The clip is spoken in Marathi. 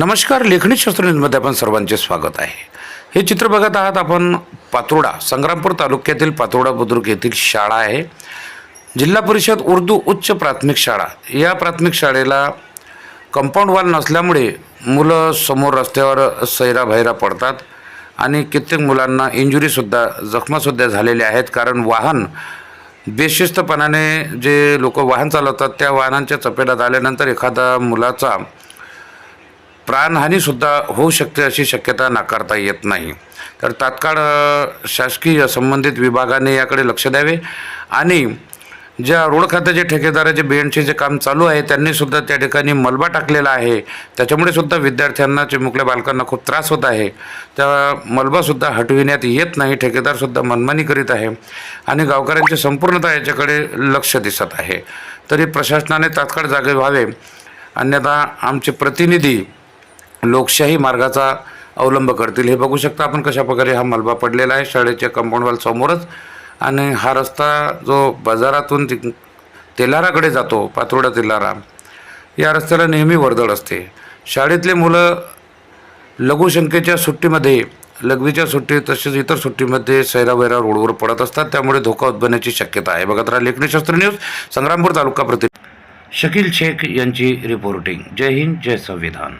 नमस्कार लेखणी शास्त्र न्यूजमध्ये आपण सर्वांचे स्वागत आहे. हे चित्र बघत आहात आपण पातोडा संग्रामपूर तालुक्यातील पातोडा बुद्रुक येथील शाळा आहे. जिल्हा परिषद उर्दू उच्च प्राथमिक शाळा. या प्राथमिक शाळेला कंपाऊंड वॉल नसल्यामुळे मुलं समोर रस्त्यावर सैराभैरा पडतात आणि कित्येक मुलांना इंजुरीसुद्धा जखमासुद्धा झालेल्या आहेत. कारण वाहन बेशिस्तपणाने जे लोक वाहन चालवतात त्या वाहनांच्या चपेटात आल्यानंतर एखादा मुलाचा प्राणहानीसुद्धा होऊ शकते अशी शक्यता नाकारता येत नाही. तर तात्काळ शासकीय संबंधित विभागाने याकडे लक्ष द्यावे आणि ज्या रोड खात्याचे ठेकेदाराचे बी एनचे जे काम चालू आहे त्यांनीसुद्धा त्या ठिकाणी मलबा टाकलेला आहे. त्याच्यामुळे सुद्धा विद्यार्थ्यांना चिमुकल्या बालकांना खूप त्रास होत आहे त्या मलबासुद्धा हटविण्यात येत नाही ठेकेदारसुद्धा मनमानी करीत आहे आणि गावकऱ्यांची संपूर्णता याच्याकडे लक्ष दिसत आहे. तरी प्रशासनाने तात्काळ जागे व्हावे. अन्यथा आमचे प्रतिनिधी लोकशाही मार्गाचा अवलंब करतील. हे बघू शकता आपण कशा प्रकारे हा मलबा पडलेला आहे. शाळेच्या कंपाऊंडवाल समोरच. आणि हा रस्ता जो बाजारातून ति- तेलाराकडे जातो पातोडा तेलारा या रस्त्याला नेहमी वर्दळ असते. शाळेतले मुलं लघुशंकेच्या सुट्टीमध्ये लघवीच्या सुट्टीत तसेच इतर सुट्टीमध्ये सैरावैरा रोडवर पडत असतात. त्यामुळे धोका उद्भवण्याची शक्यता आहे. बघत राहा लेखणीशास्त्र न्यूज संग्रामपूर तालुका प्रति शकील शेख यांची रिपोर्टिंग जय हिंद जय संविधान.